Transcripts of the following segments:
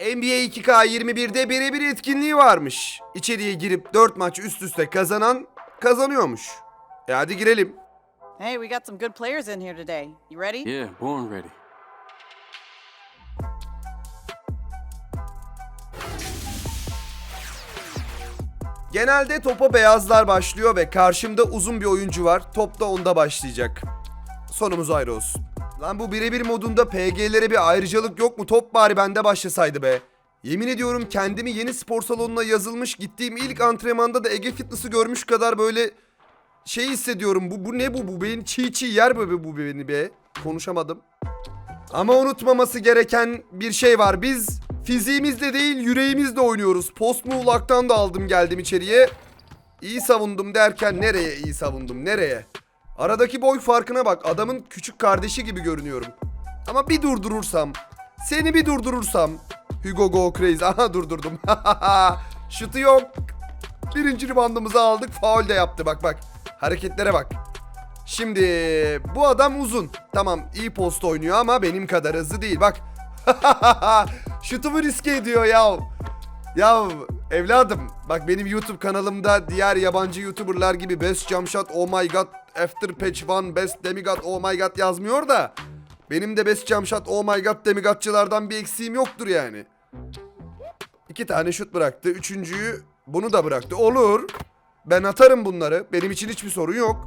NBA 2K21'de birebir etkinliği varmış. İçeriye girip 4 maç üst üste kazanan kazanıyormuş. E hadi girelim. Hey, we got some good players in here today. You ready? Yeah, born ready. Genelde topa beyazlar başlıyor ve karşımda uzun bir oyuncu var. Top da onda başlayacak. Sonumuz ayrı olsun. Lan bu birebir modunda PG'lere bir ayrıcalık yok mu? Top bari bende başlasaydı be. Yemin ediyorum kendimi yeni spor salonuna yazılmış gittiğim ilk antrenmanda da Ege Fitness'ı görmüş kadar böyle şey hissediyorum. Bu, bu ne bu? Bu beni çiğ çiğ yer be bu beni be. Konuşamadım. Ama unutmaması gereken bir şey var. Biz fiziğimizle değil yüreğimizle oynuyoruz. Post Muğlak'tan da aldım geldim içeriye. İyi savundum derken nereye iyi savundum nereye? Aradaki boy farkına bak adamın küçük kardeşi gibi görünüyorum. Ama bir durdurursam, seni bir durdurursam. Hugo Go Crazy. Aha durdurdum. Şutu yok. Birinci ribandımızı aldık. Faul de yaptı bak bak. Hareketlere bak. Şimdi bu adam uzun. Tamam iyi post oynuyor ama benim kadar hızlı değil. Bak. Şutumu riske ediyor ya. Ya evladım bak benim YouTube kanalımda diğer yabancı YouTuber'lar gibi Best Jump Shot Oh My God After Patch One Best Demigod Oh My God yazmıyor da benim de Best Jump Oh My God Demigodçılardan bir eksiğim yoktur yani. İki tane şut bıraktı. Üçüncüyü bunu da bıraktı. Olur. Ben atarım bunları. Benim için hiçbir sorun yok.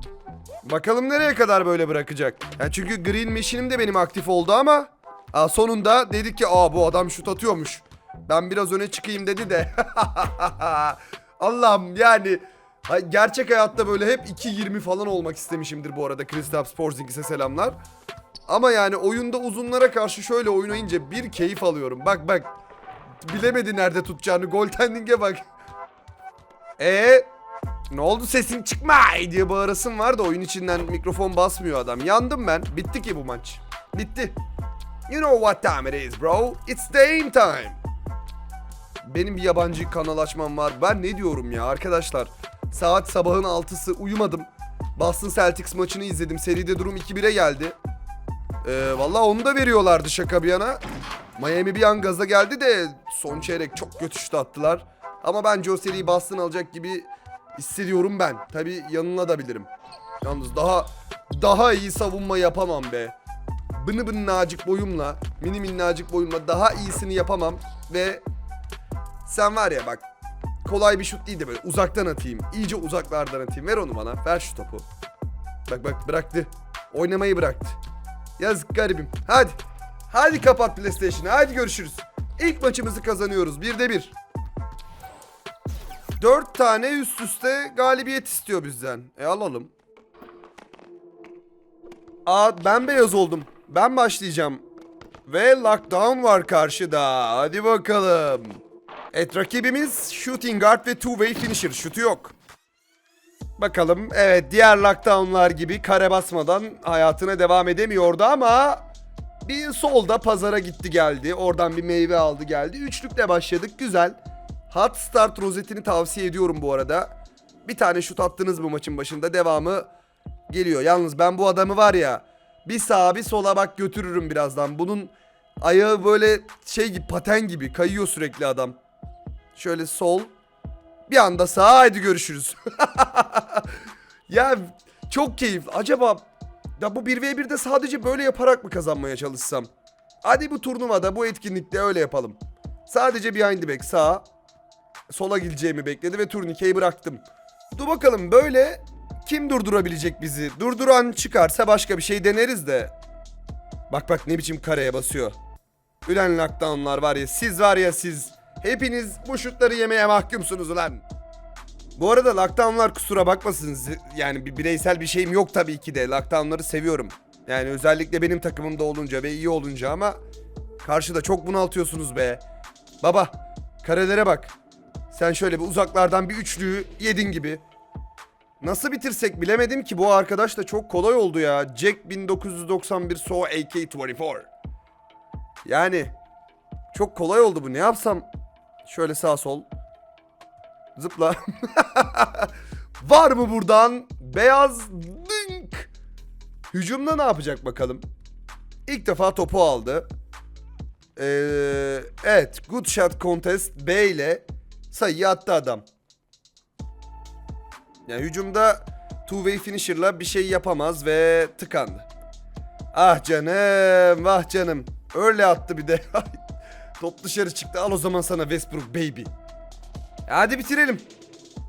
Bakalım nereye kadar böyle bırakacak. Yani çünkü Green Machine'im de benim aktif oldu ama aa, sonunda dedik ki aa bu adam şut atıyormuş. Ben biraz öne çıkayım dedi de. Allah'ım yani hay- gerçek hayatta böyle hep 2.20 falan olmak istemişimdir bu arada. Kristaps Porzingis'e selamlar. Ama yani oyunda uzunlara karşı şöyle oynayınca bir keyif alıyorum. Bak bak. Bilemedi nerede tutacağını. Goaltending'e bak. E ne oldu sesin çıkma diye bağırasım var da oyun içinden mikrofon basmıyor adam. Yandım ben. Bitti ki bu maç. Bitti. You know what time it is bro. It's game time. Benim bir yabancı kanal açmam var. Ben ne diyorum ya arkadaşlar. Saat sabahın 6'sı uyumadım. Boston Celtics maçını izledim. Seride durum 2-1'e geldi. Ee, Valla onu da veriyorlardı şaka bir yana. Miami bir an gaza geldi de son çeyrek çok kötü şut attılar. Ama bence o seriyi Boston alacak gibi hissediyorum ben. Tabi yanına da bilirim. Yalnız daha daha iyi savunma yapamam be. Bını bınnacık boyumla, mini minnacık boyumla daha iyisini yapamam ve sen var ya bak kolay bir şut değil de böyle uzaktan atayım. İyice uzaklardan atayım. Ver onu bana. Ver şu topu. Bak bak bıraktı. Oynamayı bıraktı. Yazık garibim. Hadi. Hadi kapat PlayStation'ı. Hadi görüşürüz. İlk maçımızı kazanıyoruz. Bir de bir. Dört tane üst üste galibiyet istiyor bizden. E alalım. Aa ben beyaz oldum. Ben başlayacağım. Ve lockdown var karşıda. Hadi bakalım. Evet rakibimiz shooting guard ve two way finisher. Şutu yok. Bakalım evet diğer lockdownlar gibi kare basmadan hayatına devam edemiyordu ama bir solda pazara gitti geldi. Oradan bir meyve aldı geldi. Üçlükle başladık güzel. Hot start rozetini tavsiye ediyorum bu arada. Bir tane şut attınız mı maçın başında devamı geliyor. Yalnız ben bu adamı var ya bir sağa bir sola bak götürürüm birazdan. Bunun ayağı böyle şey gibi paten gibi kayıyor sürekli adam. Şöyle sol. Bir anda sağ haydi görüşürüz. ya çok keyif. Acaba ya bu 1v1'de sadece böyle yaparak mı kazanmaya çalışsam? Hadi bu turnuvada bu etkinlikte öyle yapalım. Sadece behind the back sağ. Sola gideceğimi bekledi ve turnikeyi bıraktım. Dur bakalım böyle kim durdurabilecek bizi? Durduran çıkarsa başka bir şey deneriz de. Bak bak ne biçim kareye basıyor. Ülen lockdownlar var ya siz var ya siz. Hepiniz bu şutları yemeye mahkumsunuz ulan. Bu arada lockdownlar kusura bakmasın. Yani bir bireysel bir şeyim yok tabii ki de. Lockdownları seviyorum. Yani özellikle benim takımımda olunca ve iyi olunca ama karşıda çok bunaltıyorsunuz be. Baba karelere bak. Sen şöyle bir uzaklardan bir üçlüyü yedin gibi. Nasıl bitirsek bilemedim ki bu arkadaş da çok kolay oldu ya. Jack 1991 So AK-24. Yani çok kolay oldu bu. Ne yapsam? Şöyle sağ sol. Zıpla. Var mı buradan? Beyaz dink. Hücumda ne yapacak bakalım? İlk defa topu aldı. Ee, evet. Good shot contest B ile sayıyı attı adam. Yani hücumda two way finisher'la bir şey yapamaz ve tıkandı. Ah canım, ah canım. Öyle attı bir de. Top dışarı çıktı. Al o zaman sana Westbrook baby. Hadi bitirelim.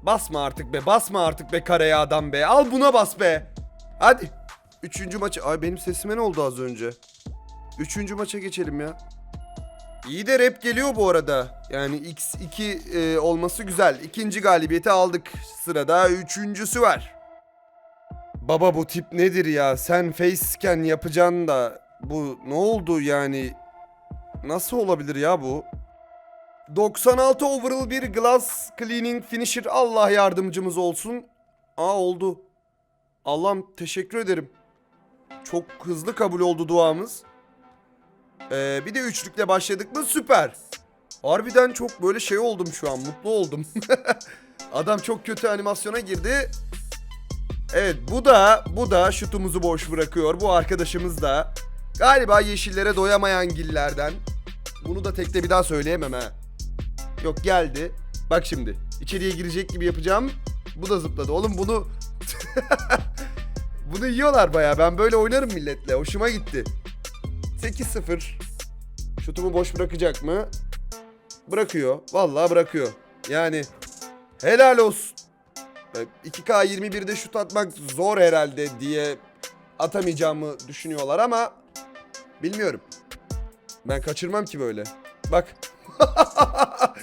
Basma artık be. Basma artık be kareye adam be. Al buna bas be. Hadi. Üçüncü maçı. Ay benim sesime ne oldu az önce? Üçüncü maça geçelim ya. İyi de rap geliyor bu arada. Yani X2 e, olması güzel. İkinci galibiyeti aldık. Sırada üçüncüsü var. Baba bu tip nedir ya? Sen face scan yapacaksın da bu ne oldu yani? Nasıl olabilir ya bu? 96 overall bir glass cleaning finisher Allah yardımcımız olsun. Aa oldu. Allah'ım teşekkür ederim. Çok hızlı kabul oldu duamız. Ee, bir de üçlükle başladık mı süper. Harbiden çok böyle şey oldum şu an mutlu oldum. Adam çok kötü animasyona girdi. Evet bu da bu da şutumuzu boş bırakıyor. Bu arkadaşımız da galiba yeşillere doyamayan gillerden. Bunu da tekte bir daha söyleyemem ha. Yok geldi. Bak şimdi içeriye girecek gibi yapacağım. Bu da zıpladı. Oğlum bunu bunu yiyorlar baya. Ben böyle oynarım milletle. Hoşuma gitti. 8-0. Şutumu boş bırakacak mı? Bırakıyor. Vallahi bırakıyor. Yani helal olsun. E, 2K 21'de şut atmak zor herhalde diye atamayacağımı düşünüyorlar ama bilmiyorum. Ben kaçırmam ki böyle. Bak.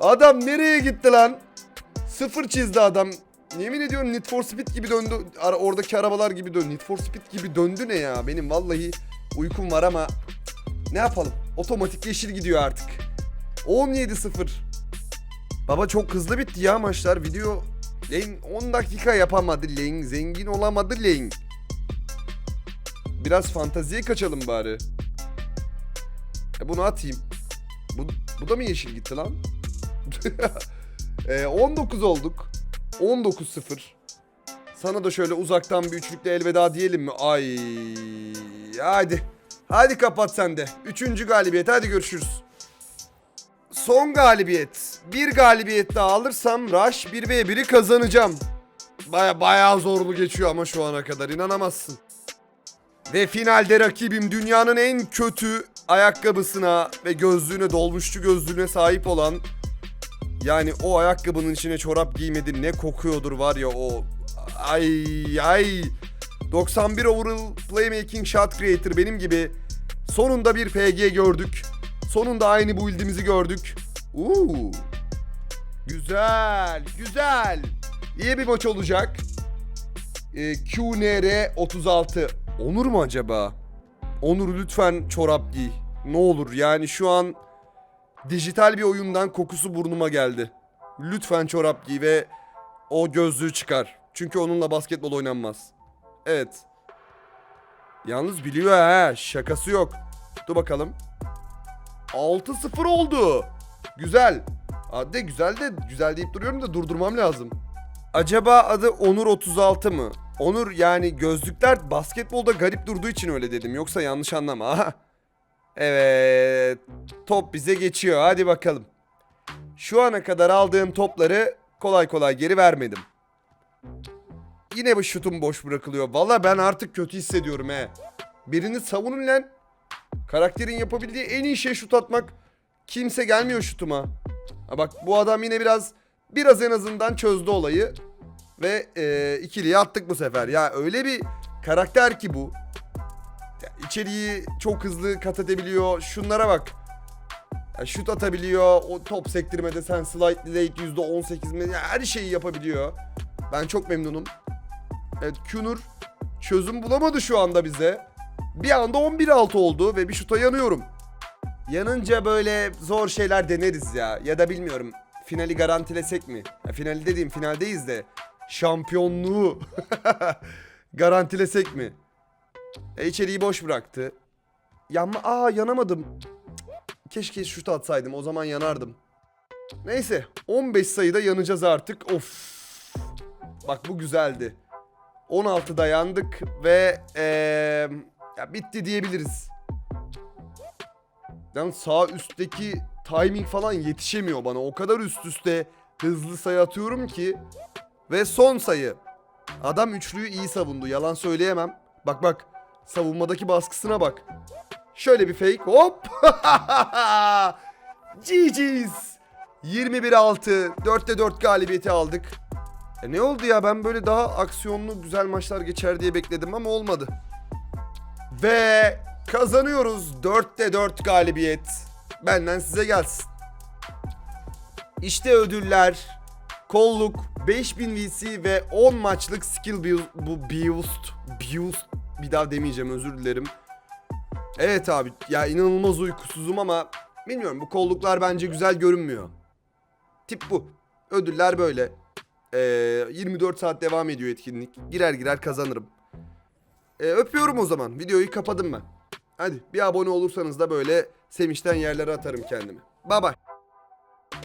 adam nereye gitti lan? Sıfır çizdi adam. Yemin ediyorum Need for Speed gibi döndü. Oradaki arabalar gibi döndü. Need for Speed gibi döndü ne ya? Benim vallahi uykum var ama ne yapalım? Otomatik yeşil gidiyor artık. 17-0. Baba çok hızlı bitti ya maçlar. Video Lane 10 dakika yapamadı Lane. Zengin olamadı Lane. Biraz fantaziye kaçalım bari. E bunu atayım. Bu, bu da mı yeşil gitti lan? e, 19 olduk. 19-0. Sana da şöyle uzaktan bir üçlükle elveda diyelim mi? Ay, hadi. Hadi kapat sen de. Üçüncü galibiyet. Hadi görüşürüz. Son galibiyet. Bir galibiyet daha alırsam Rush 1v1'i kazanacağım. Baya bayağı zorlu geçiyor ama şu ana kadar inanamazsın. Ve finalde rakibim dünyanın en kötü ayakkabısına ve gözlüğüne dolmuşçu gözlüğüne sahip olan yani o ayakkabının içine çorap giymedi ne kokuyordur var ya o ay ay 91 overall playmaking shot creator benim gibi sonunda bir PG gördük. Sonunda aynı build'imizi gördük. Uuu. Güzel, güzel. İyi bir maç olacak. Ee, QNR 36. Onur mu acaba? Onur lütfen çorap giy. Ne olur yani şu an dijital bir oyundan kokusu burnuma geldi. Lütfen çorap giy ve o gözlüğü çıkar. Çünkü onunla basketbol oynanmaz. Evet. Yalnız biliyor ha şakası yok. Dur bakalım. 6-0 oldu. Güzel. Hadi güzel de güzel deyip duruyorum da durdurmam lazım. Acaba adı Onur 36 mı? Onur yani gözlükler basketbolda garip durduğu için öyle dedim. Yoksa yanlış anlama. Evet. Top bize geçiyor. Hadi bakalım. Şu ana kadar aldığım topları kolay kolay geri vermedim. Yine bu şutum boş bırakılıyor. Valla ben artık kötü hissediyorum he. Birini savunun lan. Karakterin yapabildiği en iyi şey şut atmak. Kimse gelmiyor şutuma. Ha bak bu adam yine biraz biraz en azından çözdü olayı. Ve e, ikiliye attık bu sefer. Ya öyle bir karakter ki bu. Ya, içeriği çok hızlı kat edebiliyor. Şunlara bak. Ya, şut atabiliyor. O top sektirmede sen slightly late %18 mi? Ya, her şeyi yapabiliyor. Ben çok memnunum. Evet Kunur çözüm bulamadı şu anda bize. Bir anda 11-6 oldu ve bir şuta yanıyorum. Yanınca böyle zor şeyler deneriz ya. Ya da bilmiyorum finali garantilesek mi? Ya finali dediğim finaldeyiz de şampiyonluğu garantilesek mi? E içeriği boş bıraktı. Yanma... Aa yanamadım. Keşke şut atsaydım o zaman yanardım. Neyse 15 sayıda yanacağız artık. Of. Bak bu güzeldi. 16'da yandık ve eee, ya bitti diyebiliriz. Yani sağ üstteki timing falan yetişemiyor bana. O kadar üst üste hızlı sayı atıyorum ki. Ve son sayı. Adam üçlüyü iyi savundu. Yalan söyleyemem. Bak bak. Savunmadaki baskısına bak. Şöyle bir fake. Hop. GG's. 21-6. 4'te 4 galibiyeti aldık. E ne oldu ya ben böyle daha aksiyonlu güzel maçlar geçer diye bekledim ama olmadı. Ve kazanıyoruz 4'te 4 galibiyet. Benden size gelsin. İşte ödüller. Kolluk, 5000 VC ve 10 maçlık skill bu, bu boost. Boost. Bir daha demeyeceğim özür dilerim. Evet abi ya inanılmaz uykusuzum ama bilmiyorum bu kolluklar bence güzel görünmüyor. Tip bu. Ödüller böyle. Ee, 24 saat devam ediyor etkinlik. Girer girer kazanırım. Ee, öpüyorum o zaman. Videoyu kapadım ben. Hadi bir abone olursanız da böyle sevinçten yerlere atarım kendimi. Bye bye.